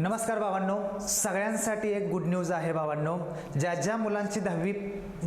नमस्कार भावांनो. सगळ्यांसाठी एक गुड न्यूज आहे भावांनो. ज्या ज्या मुलांची दहावी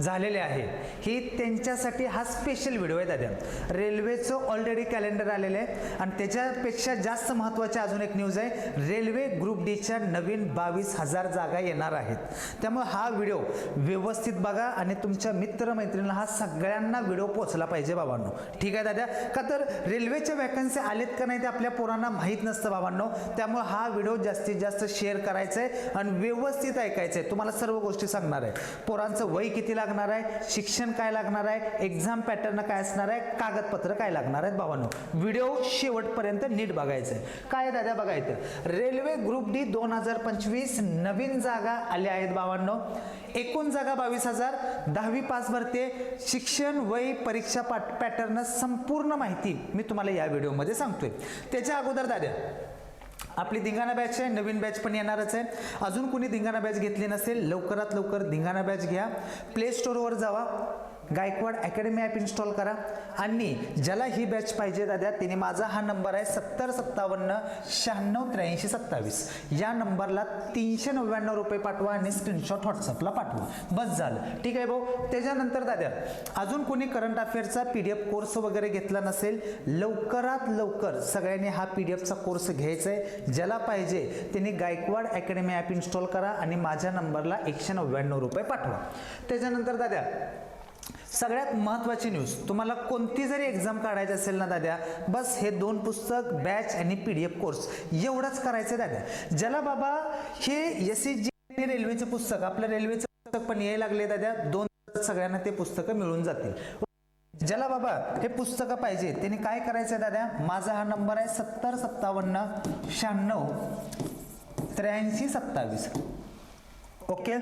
झालेले आहे. ही त्यांच्यासाठी हा स्पेशल व्हिडिओ आहे दादा. रेल्वेचं ऑलरेडी कॅलेंडर आलेलं आहे. आणि त्याच्यापेक्षा जास्त महत्त्वाची अजून एक न्यूज आहे. रेल्वे ग्रुप डीच्या नवीन बावीस हजार जागा येणार आहेत. त्यामुळे हा व्हिडिओ व्यवस्थित बघा आणि तुमच्या मित्रमैत्रिणीला हा सगळ्यांना व्हिडिओ पोचला पाहिजे बाबांनो. ठीक आहे दादा? का तर रेल्वेच्या वॅकन्सी आलेत का नाही ते आपल्या पोरांना माहीत नसतं बाबांनो. त्यामुळे हा व्हिडिओ जास्तीत जास्त शेअर करायचा आहे आणि व्यवस्थित ऐकायचं आहे तुम्हाला सर्व गोष्टी सांगणार आहे. पोरांचं वय कितीला लागणार आहे? शिक्षण काय लागणार आहे? एक्झाम पॅटर्न काय असणार आहे? कागदपत्र काय लागणार आहेत भावांनो? व्हिडिओ शेवटपर्यंत नीट बघायचं आहे काय दादा बघायचं? रेल्वे ग्रुप डी दोन हजार पंचवीस नवीन जागा आल्या आहेत भावांनो. एकूण जागा बावीस हजार दहावी पास भरते. शिक्षण वय परीक्षा पॅटर्न संपूर्ण माहिती मी तुम्हाला या व्हिडिओमध्ये सांगतोय. त्याच्या अगोदर दादा आपली धिंगाणा बॅच आहे नवीन बॅच पण येणारच आहे. अजून कोणी धिंगाणा बॅच घेतली नसेल लवकरात लवकर धिंगाणा बॅच घ्या. प्ले स्टोरवर जावा. गायकवाड अकॅडमी ॲप इन्स्टॉल करा. आणि ज्याला ही बॅच पाहिजे दादा तिने माझा हा नंबर आहे सत्तर सत्तावन्न शहाण्णव त्र्याऐंशी सत्तावीस. या नंबरला तीनशे नव्याण्णव रुपये पाठवा आणि स्क्रीनशॉट व्हॉट्सअपला पाठवा. बस झालं. ठीक आहे भाऊ. त्याच्यानंतर दादा अजून कोणी करंट अफेअरचा पी डी एफ कोर्स वगैरे घेतला नसेल लवकरात लवकर सगळ्यांनी हा पी डी एफचा कोर्स घ्यायचा आहे ज्याला पाहिजे त्याने गायकवाड अकॅडमी ॲप इन्स्टॉल करा आणि माझ्या नंबरला एकशे नव्याण्णव रुपये पाठवा. त्याच्यानंतर दादा सगळ्यात महत्त्वाची न्यूज तुम्हाला कोणती जरी एक्झाम काढायची असेल ना दाद्या बस हे दोन पुस्तक बॅच आणि पी डी एफ कोर्स एवढंच करायचं दाद्या. ज्याला बाबा हे एस एस जी रेल्वेचे पुस्तक आपलं रेल्वेचं पुस्तक पण यायला लागले दाद्या दोन सगळ्यांना ते पुस्तकं मिळून जातील. ज्याला बाबा हे पुस्तकं पाहिजे त्याने काय करायचं आहे दादा माझा हा नंबर आहे सत्तर सत्तावन्न शहाण्णव त्र्याऐंशी सत्तावीस. ओके?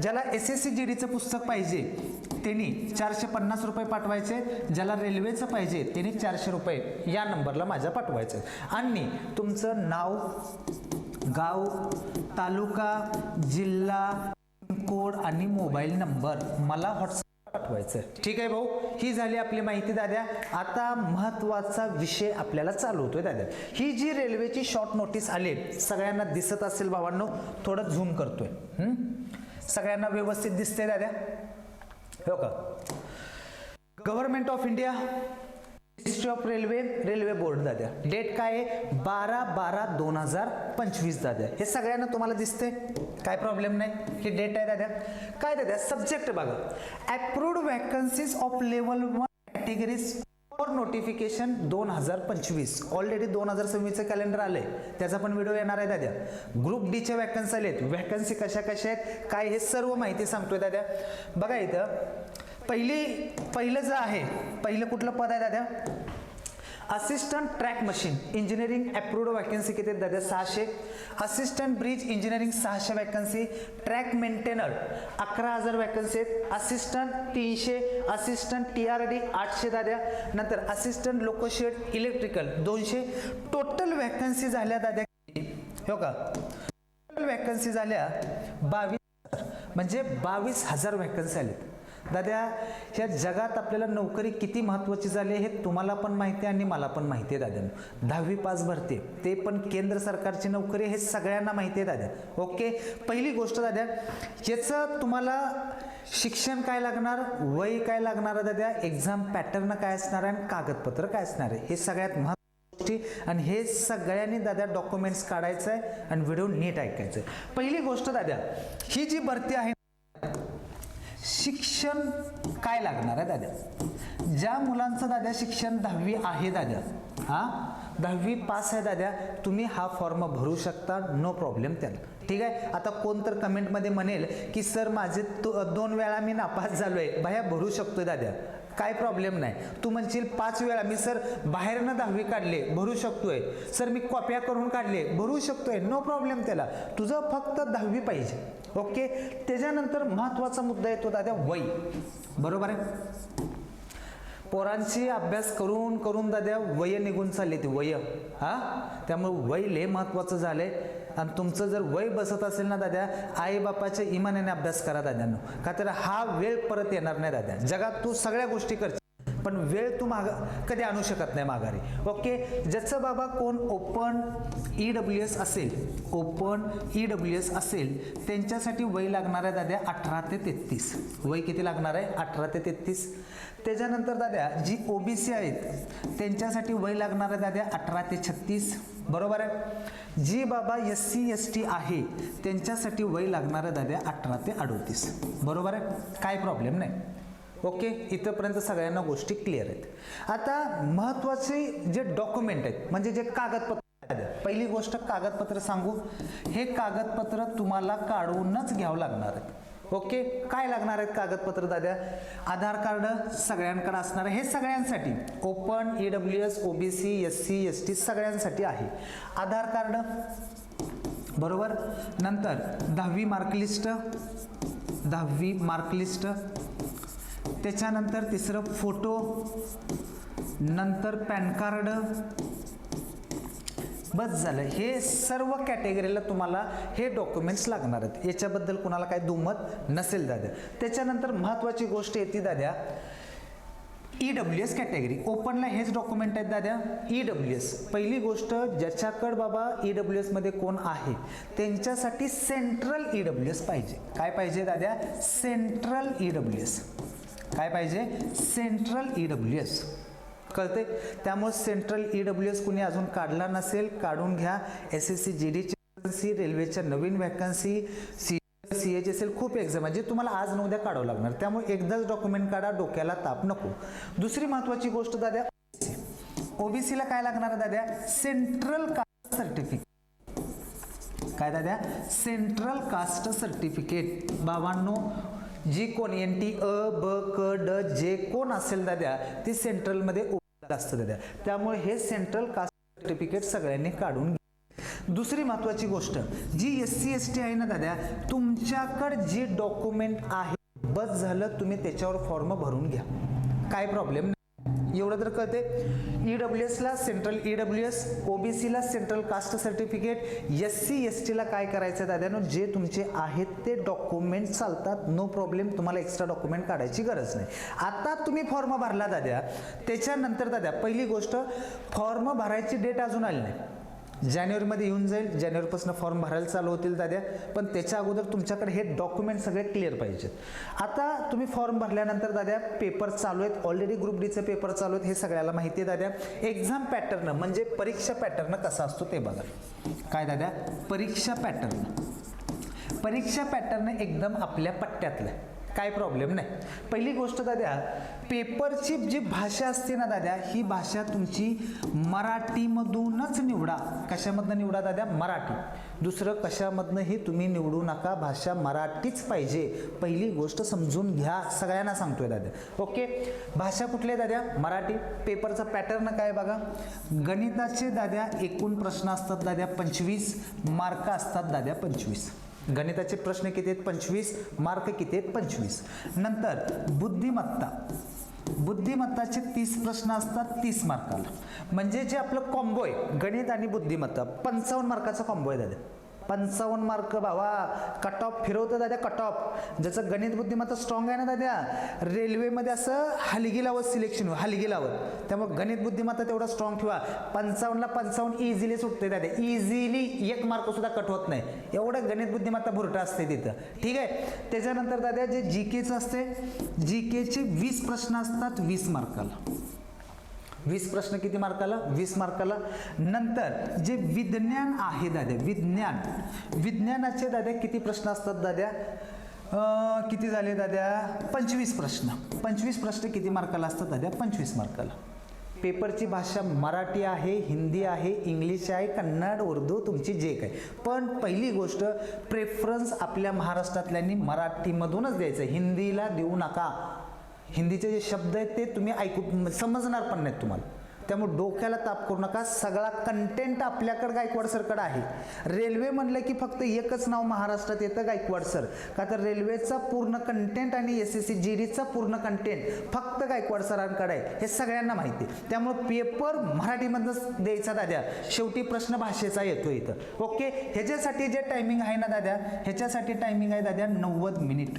ज्याला एस एस सी जी डीचं पुस्तक पाहिजे त्यांनी चारशे पन्नास रुपये पाठवायचे ज्याला रेल्वेचं पाहिजे त्यांनी चारशे रुपये या नंबरला माझ्या पाठवायचं. आणि तुमचं नाव गाव तालुका जिल्हा कोड आणि मोबाईल नंबर मला व्हॉट्सअप पाठवायचं. ठीक आहे भाऊ? ही झाली आपली माहिती दाद्या. आता महत्त्वाचा विषय आपल्याला चालू होतोय दाद्या. ही जी रेल्वेची शॉर्ट नोटीस आली सगळ्यांना दिसत असेल भावांनो थोडं झूम करतोय. सगळ्यांना व्यवस्थित दिसतंय दाद्या? हो का? Government of India ministry of railway railway board दाद्या. डेट काय आहे? बारा बारा दोन हजार पंचवीस दाद्या. हे सगळ्यांना तुम्हाला दिसते काय प्रॉब्लेम नाही. ही डेट आहे दाद्या. काय दाद्या? सब्जेक्ट बघा. Approved vacancies of level one categories for notification दोन हजार पंचवीस. ऑलरेडी दोन हजार सव्वीसचं कॅलेंडर आलंय. त्याचा पण व्हिडिओ येणार आहे दाद्या. ग्रुप डीच्या वॅकन्सी आलेत. वॅकन्सी कशा कशा आहेत? काय हे सर्व माहिती सांगतोय दाद्या. बघा इथं. पहिली पहिलं जे आहे पहिलं कुठलं पद आहे दाद्या? Assistant track machine engineering approved vacancy किती आहेत? दादा सहाशे. असिस्टंट ब्रिज इंजिनिअरिंग सहाशे वॅकन्सी ट्रॅक मेंटेनर अकरा हजार वॅकन्सी आहेत. असिस्टंट तीनशे असिस्टंट टी आर डी आठशे दाद्या नंतर असिस्टंट लोकोशेड इलेक्ट्रिकल दोनशे. टोटल वॅकन्सी झाल्या दाद्या हो का? टोटल वॅकन्सी झाल्या बावीस म्हणजे बावीस हजार वॅकन्सी आल्या दादा ह्या जगात आपल्याला नोकरी किती महत्त्वाची झाली हे तुम्हाला पण माहिती आहे आणि मला पण माहिती आहे दादा दहावी पास भरते. ते पण केंद्र सरकारची नोकरी हे सगळ्यांना माहिती आहे दादा ओके? पहिली गोष्ट दादा याचं तुम्हाला शिक्षण काय लागणार? वय काय लागणार दादा एक्झाम पॅटर्न काय असणार आहे आणि कागदपत्र काय असणार आहे? हे सगळ्यात महत्त्व गोष्टी आणि हे सगळ्यांनी दादा डॉक्युमेंट्स काढायचं आहे आणि व्हिडिओ नीट ऐकायचं आहे. पहिली गोष्ट दादा ही जी भरती आहे शिक्षण काय लागणार आहे दादा? ज्या मुलांचं दादा शिक्षण दहावी आहे दादा हां? दहावी पास आहे दादा तुम्ही हा फॉर्म भरू शकता नो प्रॉब्लेम त्याला. ठीक आहे? आता कोण तर कमेंटमध्ये म्हणेल की सर माझे तो दोन वेळा मी नापास झालो आहे भया भरू शकतो दादा. काय प्रॉब्लेम नाही. तू म्हणशील पाच वेळा मी सर बाहेरनं दहावी काढले भरू शकतोय. सर मी कॉप्या करून काढले भरू शकतोय. नो प्रॉब्लेम त्याला. तुझं फक्त दहावी पाहिजे. ओके? त्याच्यानंतर महत्त्वाचा मुद्दा येतो दादा वय. बरोबर आहे? पोरांची अभ्यास करून करून दाद्या वय निघून चालली ती वय. हा? त्यामुळे वय लय महत्त्वाचं झालंय. आणि तुमचं जर वय बसत असेल ना दादा आई बापाच्या इमानाने अभ्यास करा दाद्यानो. का तर हा वेळ परत येणार नाही दादा जगात तू सगळ्या गोष्टी करशील पण वेळ तू माग कधी आणू शकत नाही माघारी. ओके? ज्याचं बाबा कोण ओपन ई डब्ल्यू एस असेल ओपन ई डब्ल्यू एस असेल त्यांच्यासाठी वय लागणार आहे दाद्या अठरा ते तेहतीस. वय किती लागणार आहे? अठरा ते तेहतीस. त्याच्यानंतर दाद्या जी ओबीसी आहेत त्यांच्यासाठी वय लागणार आहे दाद्या अठरा ते छत्तीस. बरोबर आहे? जी बाबा एस सी एस टी आहे त्यांच्यासाठी वय लागणार दाव्या दाद्या अठरा ते अडोतीस. बरोबर आहे? काय प्रॉब्लेम नाही. ओके इथंपर्यंत सगळ्यांना गोष्टी क्लिअर आहेत. आता महत्त्वाचे जे डॉक्युमेंट आहेत म्हणजे जे कागदपत्र पहिली गोष्ट कागदपत्र सांगू. हे कागदपत्र तुम्हाला काढूनच घ्यावं लागणार आहेत. ओके? काय लागणार आहेत कागदपत्र दाद्या? आधार कार्ड सगळ्यांकडे असणार आहे. हे सगळ्यांसाठी open E W S OBC S C S T सगळ्यांसाठी आहे. आधार कार्ड बरोबर? नंतर दहावी मार्कलिस्ट दहावी मार्कलिस्ट त्याच्यानंतर तिसरं फोटो नंतर पॅन कार्ड बस झालं. हे सर्व कॅटेगरीला तुम्हाला हे डॉक्युमेंट्स लागणार आहेत. याच्याबद्दल कुणाला काही दुमत नसेल दाद्या त्याच्यानंतर महत्त्वाची गोष्ट येते दाद्या ई डब्ल्यू एस कॅटेगरी ओपनला हेच डॉक्युमेंट आहेत दाद्या ई डब्ल्यू एस पहिली गोष्ट ज्याच्याकडं बाबा ई डब्ल्यू एसमध्ये कोण आहे त्यांच्यासाठी सेंट्रल ई डब्ल्यू एस पाहिजे. काय पाहिजे दाद्या सेंट्रल ई डब्ल्यू एस काय पाहिजे? सेंट्रल ई डब्ल्यू एस कळते. त्यामुळे सेंट्रल ई डब्ल्यू एस कुणी अजून काढला नसेल काढून घ्या. एस एस सी जी डीची रेल्वेच्या नवीन vacancy C C H S L खूप एक्झाम आहे जे तुम्हाला आज न उद्या काढावं लागणार. त्यामुळे एकदाच डॉक्युमेंट काढा डोक्याला ताप नको. दुसरी महत्वाची गोष्ट दाद्या ओबीसीला काय लागणार दाद्या? सेंट्रल कास्ट सर्टिफिकेट काय दाद्या? सेंट्रल कास्ट सर्टिफिकेट बाबांनो जी कोण एन टी अ ब क ड जे कोण असेल दाद्या ती सेंट्रलमध्ये जास्त असतं दाद्या त्यामुळे हे सेंट्रल कास्ट सर्टिफिकेट सगळ्यांनी काढून घ्या. दुसरी महत्वाची गोष्ट जी एस सी एस टी आहे ना दादा तुमच्याकडे जे डॉक्युमेंट आहे बस झालं तुम्ही त्याच्यावर फॉर्म भरून घ्या काय प्रॉब्लेम नाही एवढं तर कळते ई डब्ल्यू एसला central E W S ओबीसीला central caste certificate S C S टीला काय करायचं दाद्यानो? जे तुमचे आहेत ते डॉक्युमेंट चालतात. नो प्रॉब्लेम तुम्हाला एक्स्ट्रा डॉक्युमेंट काढायची गरज नाही. आता तुम्ही फॉर्म भरला दाद्या. त्याच्यानंतर दाद्या पहिली गोष्ट फॉर्म भरायची डेट अजून आली नाही. जानेवारीमध्ये येऊन जाईल. जानेवारीपासून फॉर्म भरायला चालू होतील दाद्या. पण त्याच्या अगोदर तुमच्याकडे हे डॉक्युमेंट सगळे क्लिअर पाहिजेत. आता तुम्ही फॉर्म भरल्यानंतर दाद्या पेपर चालू आहेत. ऑलरेडी ग्रुप डीचे पेपर चालू आहेत. हे सगळ्याला माहिती आहे दाद्या. एक्झाम पॅटर्न म्हणजे परीक्षा पॅटर्न कसा असतो ते बघा. काय दाद्या? परीक्षा पॅटर्न परीक्षा पॅटर्न एकदम आपल्या पट्ट्यातलं आहे. काय प्रॉब्लेम नाही. पहिली गोष्ट दाद्या पेपरची जी भाषा असते ना दाद्या ही भाषा तुमची मराठीमधूनच निवडा. कशामधनं निवडा दाद्या? मराठी. दुसरं कशामधनंही तुम्ही निवडू नका भाषा मराठीच पाहिजे. पहिली गोष्ट समजून घ्या सगळ्यांना सांगतोय दाद्या. ओके? भाषा कुठली आहे दाद्या? मराठी. पेपरचा पॅटर्न काय बघा? गणिताचे दाद्या एकूण प्रश्न असतात दाद्या पंचवीस मार्क असतात दाद्या पंचवीस. गणिताचे प्रश्न किती आहेत? पंचवीस. मार्क किती आहेत? पंचवीस. नंतर बुद्धिमत्ता. बुद्धिमत्ताचे तीस प्रश्न असतात तीस मार्काला. म्हणजे जे आपलं कॉम्बो आहे गणित आणि बुद्धिमत्ता पंचावन्न मार्काचा कॉम्बो आहे दादा. पंचावन्न मार्क भावा कट ऑफ फिरवतं दादा कट ऑफ ज्याचं गणित बुद्धिमत्ता स्ट्रॉंग आहे ना दादा रेल्वेमध्ये असं हलगी लावत सिलेक्शन हलगी लावत त्यामुळे गणित बुद्धिमत्ता तेवढा स्ट्रॉंग ठेवा. पंचावन्नला पंचावन्न इझिली सुटते दादा इझिली एक मार्क सुद्धा कट होत नाही. एवढं गणित बुद्धिमत्ता भुरटा असते तिथं. ठीक आहे? त्याच्यानंतर दादा जे जी केचं असते जी केचे वीस प्रश्न असतात वीस मार्काला वीस प्रश्न किती मार्काला? वीस मार्काला. नंतर जे विज्ञान आहे दाद्या विज्ञान. विज्ञानाचे दाद्या किती प्रश्न असतात दाद्या? किती झाले दाद्या? पंचवीस प्रश्न. पंचवीस प्रश्न किती मार्काला असतात दाद्या? पंचवीस मार्काला. पेपरची भाषा मराठी आहे हिंदी आहे इंग्लिश आहे कन्नड उर्दू तुमची जे काय. पण पहिली गोष्ट प्रेफरन्स आपल्या महाराष्ट्रातल्यांनी मराठीमधूनच द्यायचं. हिंदीला देऊ नका. हिंदीचे जे शब्द आहेत ते तुम्ही ऐकू समजणार पण नाहीत तुम्हाला. त्यामुळे डोक्याला ताप करू नका. सगळा कंटेंट आपल्याकडं गायकवाड सरकडं आहे. रेल्वे म्हणलं की फक्त एकच नाव महाराष्ट्रात येतं गायकवाड सर. का तर रेल्वेचा पूर्ण कंटेंट आणि एस एस सी जी डीचा पूर्ण कंटेंट फक्त गायकवाड सरांकडे आहे. हे सगळ्यांना माहिती आहे. त्यामुळे पेपर मराठीमधनंच द्यायचा दाद्या. शेवटी प्रश्न भाषेचा येतो इथं. ओके ह्याच्यासाठी जे टायमिंग आहे ना दाद्या? ह्याच्यासाठी टायमिंग आहे दाद्या नव्वद मिनिट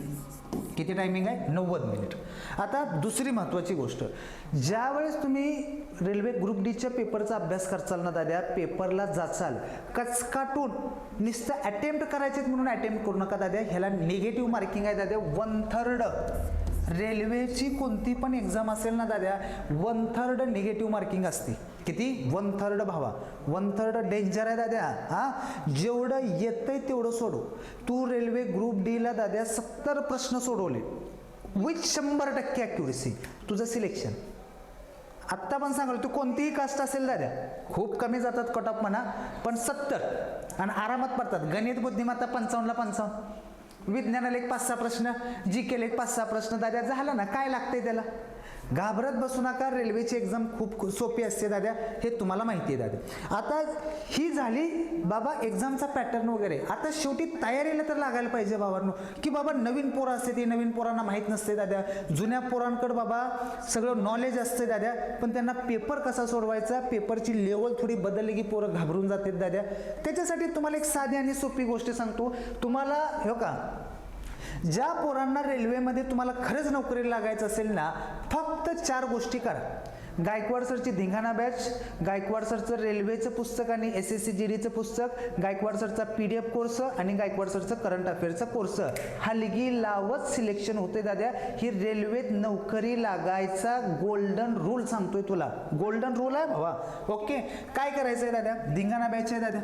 किती टायमिंग आहे? नव्वद मिनिट आता दुसरी महत्त्वाची गोष्ट. ज्यावेळेस तुम्ही रेल्वे ग्रुप डीच्या पेपरचा अभ्यास करचाल ना दाद्या पेपरला जाचाल कचकाटून नुसतं अटेम्प्ट करायचे म्हणून अटेम्प्ट करू नका दाद्या ह्याला निगेटिव्ह मार्किंग आहे दाद्या वन थर्ड रेल्वेची कोणती पण एक्झाम असेल ना दाद्या वन थर्ड निगेटिव्ह मार्किंग असते. किती? वन थर्ड भावा. वन थर्ड डेंजर आहे दाद्या हा? जेवढं येतंय तेवढं सोडव. तू रेल्वे ग्रुप डीला दाद्या सत्तर प्रश्न सोडवले. विथ शंभर टक्के ॲक्युरेसी तुझं सिलेक्शन आत्ता पण सांगाल तू कोणतीही कास्ट असेल दाद्या खूप कमी जातात कट ऑफ म्हणा पण सत्तर. आणि आरामात पडतात. गणित बुद्धिमत्ता पंचावन्नला पंचावन्न. विज्ञानाला एक पाच सहा प्रश्न जी केले एक पाच सहा प्रश्न. दाद्या झाला ना? काय लागतंय त्याला? घाबरत बसू नका रेल्वेची एक्झाम खूप सोपी असते दाद्या हे तुम्हाला माहिती आहे दाद्या. आता ही झाली बाबा एक्झामचा पॅटर्न वगैरे. आता शेवटी तयारीला तर लागायला पाहिजे बाबांनो की बाबा नवीन पोरं असते ते नवीन पोरांना माहीत नसते दाद्या. जुन्या पोरांकडे बाबा सगळं नॉलेज असते दाद्या. पण त्यांना पेपर कसा सोडवायचा पेपरची लेवल थोडी बदलली की पोरं घाबरून जातात दाद्या. त्याच्यासाठी तुम्हाला एक साधी आणि सोपी गोष्ट सांगतो. तुम्हाला हो का ज्या पोरांना रेल्वेमध्ये तुम्हाला खरंच नोकरी लागायचं असेल ना फक्त चार गोष्टी करा. गायकवाड सरची धिंगाणा बॅच गायकवाड सरचं रेल्वेचं पुस्तक आणि एस एस सी जी डीचं पुस्तक गायकवाड सरचा पी डी एफ कोर्स आणि गायकवाड सरचं करंट अफेअरचा कोर्स हलगी लावत सिलेक्शन होते दाद्या. ही रेल्वेत नोकरी लागायचा गोल्डन रूल सांगतोय तुला. गोल्डन रूल आहे भावा. ओके काय करायचं आहे दाद्या? धिंगाणा बॅच आहे दाद्या.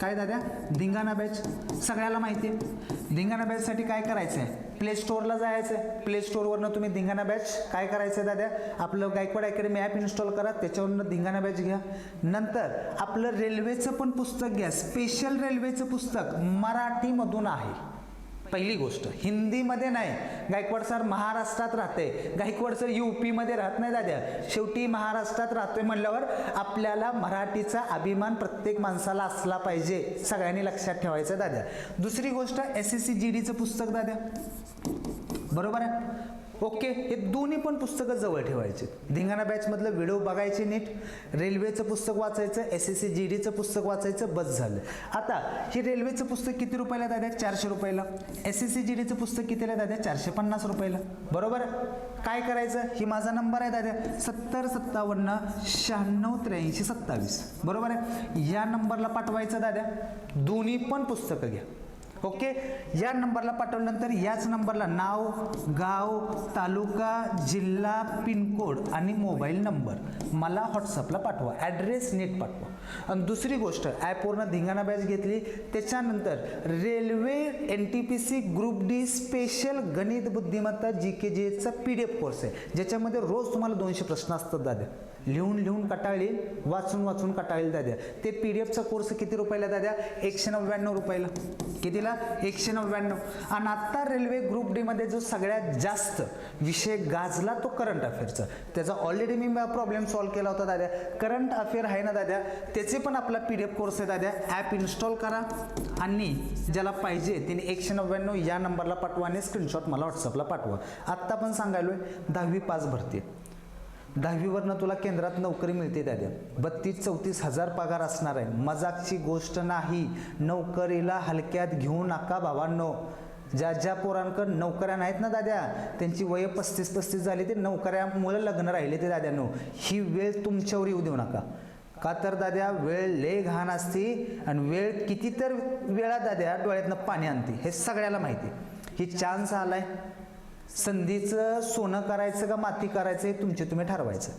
काय दाद्या? धिंगाणा बॅच सगळ्याला माहिती आहे. धिंगाणा बॅचसाठी काय करायचं आहे प्ले स्टोअरला जायचं आहे प्ले स्टोअरवरनं तुम्ही धिंगाणा बॅच काय करायचं आहे दादा आपलं गायकवाड अकॅडमी ॲप इन्स्टॉल करा त्याच्यावरनं धिंगाणा बॅच घ्या. नंतर आपलं रेल्वेचं पण पुस्तक घ्या. स्पेशल रेल्वेचं पुस्तक मराठीमधून आहे. पहिली गोष्ट हिंदीमध्ये नाही. गायकवाड सर महाराष्ट्रात राहते. गायकवाड सर यूपीमध्ये राहत नाही दाद्या. शेवटी महाराष्ट्रात राहतोय म्हणल्यावर आपल्याला मराठीचा अभिमान प्रत्येक माणसाला असला पाहिजे सगळ्यांनी लक्षात ठेवायचं दाद्या. दुसरी गोष्ट एस एस सी जी डीचं पुस्तक दाद्या. बरोबर आहे? ओके हे दोन्ही पण पुस्तकं जवळ ठेवायचे. धिंगाणा बॅचमधलं व्हिडिओ बघायचे नीट रेल्वेचं पुस्तक वाचायचं एस एस सी जी डीचं पुस्तक वाचायचं बस झालं. आता हे रेल्वेचं पुस्तक किती रुपयाला दाद्या चारशे रुपयाला. एस एस सी जी डीचं पुस्तक कितीला दाद्या चारशे पन्नास रुपयाला. बरोबर? आहे? काय करायचं? ही माझा नंबर आहे दाद्या सत्तर सत्तावन्न शहाण्णव त्र्याऐंशी सत्तावीस. बरोबर आहे? या नंबरला पाठवायचं दाद्या दोन्ही पण पुस्तकं घ्या. ओके? या नंबरला पाठवल्यानंतर याच नंबरला नाव गाव तालुका जिल्हा पिनकोड आणि मोबाईल नंबर मला व्हॉट्सअपला पाठवा. ॲड्रेस नीट पाठवा. आणि दुसरी गोष्ट ॲपवरनं धिंगाणा बॅच घेतली त्याच्यानंतर railway N T P C group D special गणित बुद्धिमत्ता जी के जी एचा पी डी एफ कोर्स आहे. ज्याच्यामध्ये रोज तुम्हाला दोनशे प्रश्न असतात दादा. लिहून लिहून कटाळी वाचून वाचून कटाळी दाद्या. ते पी डी एफचा कोर्स किती रुपयाला दाद्या? एकशे नव्याण्णव रुपयाला. कितीला? एकशे नव्याण्णव. आणि आत्ता रेल्वे ग्रुप डीमध्ये जो सगळ्यात जास्त विषय गाजला तो करंट अफेअरचा त्याचा ऑलरेडी मी प्रॉब्लेम सॉल्व्ह केला होता दाद्या. करंट अफेअर आहे ना दाद्या? त्याचे पण आपला पी डी एफ कोर्स आहे दाद्या. ॲप इन्स्टॉल करा. आणि ज्याला पाहिजे त्याने एकशे नव्याण्णव या नंबरला पाठवा आणि स्क्रीनशॉट मला व्हॉट्सअपला पाठवा. आत्ता पण सांगायलो आहे दहावी पास भरती दहावीवरनं तुला केंद्रात नोकरी मिळते दाद्या. बत्तीस चौतीस हजार पगार असणार आहे. मजाकची गोष्ट नाही. नोकरीला हलक्यात घेऊ नका बाबांनो ज्या ज्या पोरांकडे नोकऱ्या नाहीत ना दाद्या त्यांची वय पस्तीस पस्तीस झाली ते नोकऱ्यामुळे लग्न राहिले ते दाद्यानो ही वेळ तुमच्यावर येऊ देऊ नका. का तर दाद्या वेळ लय घाण असती आणि वेळ किती तर वेळा दाद्या डोळ्यातनं पाणी आणते. हे सगळ्याला माहिती ही चान्स आलाय. संधीचं सोनं करायचं का माती करायचं हे तुमचे तुम्ही ठरवायचं.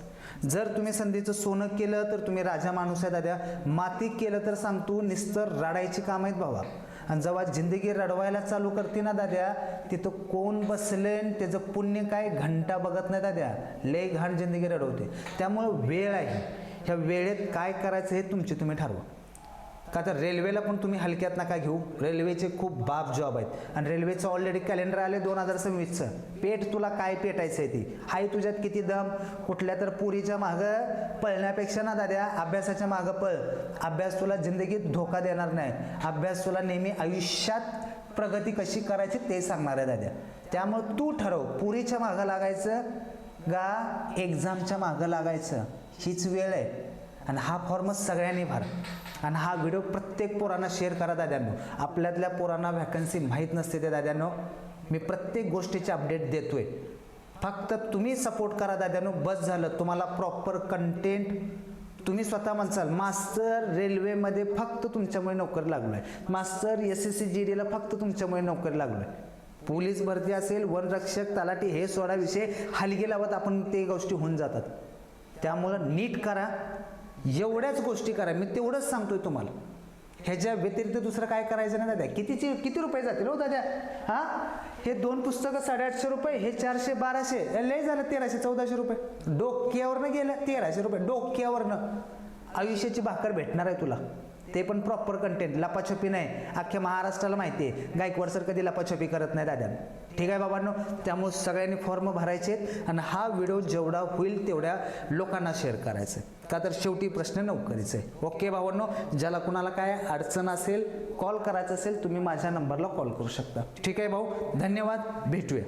जर तुम्ही संधीचं सोनं केलं तर तुम्ही राजा माणूस आहे दाद्या. माती केलं तर सांगतो निस्तर रडायची काम आहेत भावा. आणि जेव्हा जिंदगी रडवायला चालू करते ना दाद्या तिथं कोण बसले त्याचं पुण्य काय? घंटा बघत नाही दाद्या. लय घाण जिंदगी रडवते. त्यामुळं वेळ आहे. ह्या वेळेत काय करायचं हे तुमचे तुम्ही ठरवा. का तर रेल्वेला पण तुम्ही हलक्यात नका घेऊ. रेल्वेचे खूप बाप जॉब आहेत. आणि रेल्वेचं ऑलरेडी कॅलेंडर आले दोन हजार सव्वीसचं. पेट तुला काय पेटायचं आहे ती? हाय तुझ्यात किती दम? कुठल्या तर पुरीच्या मागं पळण्यापेक्षा ना दाद्या अभ्यासाच्या मागं पळ. अभ्यास तुला जिंदगीत धोका देणार नाही. अभ्यास तुला नेहमी आयुष्यात प्रगती कशी करायची ते सांगणार आहे दाद्या. त्यामुळं तू ठरव पुरीच्या मागं लागायचं गा एक्झामच्या मागं लागायचं? हीच वेळ आहे. आणि हा फॉर्म सगळ्यांनी भरा. आणि हा व्हिडिओ प्रत्येक पोरांना शेअर करा दाद्यांनो. आपल्यातल्या पोरांना व्हॅकन्सी माहीत नसते त्या दाद्यांनो. मी प्रत्येक गोष्टीचे अपडेट देतोय. फक्त तुम्ही सपोर्ट करा दाद्यानो. बस झालं. तुम्हाला प्रॉपर कंटेंट तुम्ही स्वतः म्हणसाल मास्तर रेल्वेमध्ये फक्त तुमच्यामुळे नोकरी लागलो आहे मास्तर एस एस सी जी डीला फक्त तुमच्यामुळे नोकरी लागलो आहे पोलीस भरती असेल वनरक्षक तलाठी हे सोडा विषय हलगे लावत आपण ते गोष्टी होऊन जातात. त्यामुळं नीट करा. एवढ्याच गोष्टी करा. मी तेवढंच सांगतोय तुम्हाला. ह्याच्या व्यतिरिक्त दुसरं काय करायचं नाही दादा? कितीचे किती रुपये जातील हो दादा? हा? हे दोन पुस्तकं साडेआठशे रुपये हे चारशे बाराशे लय झालं तेराशे चौदाशे रुपये. डोक्यावरनं गेलं तेराशे रुपये. डोक्यावरनं. आयुष्याची भाकर भेटणार आहे तुला. ते पण प्रॉपर कंटेंट लपाछपी नाही. अख्ख्या महाराष्ट्राला माहिती आहे. गायकवाड सर कधी लपाछपी करत नाही दादा. ठीक आहे बाबांनो त्यामुळे सगळ्यांनी फॉर्म भरायचे आहेत आणि हा व्हिडिओ जेवढा होईल तेवढ्या लोकांना शेअर करायचा आहे का तर शेवटी प्रश्न नोकरीचा. आहे ओके भावांनो ज्याला कुणाला काय अडचण असेल कॉल करायचं असेल तुम्ही माझ्या नंबरला कॉल करू शकता. ठीक आहे भाऊ धन्यवाद. भेटूया.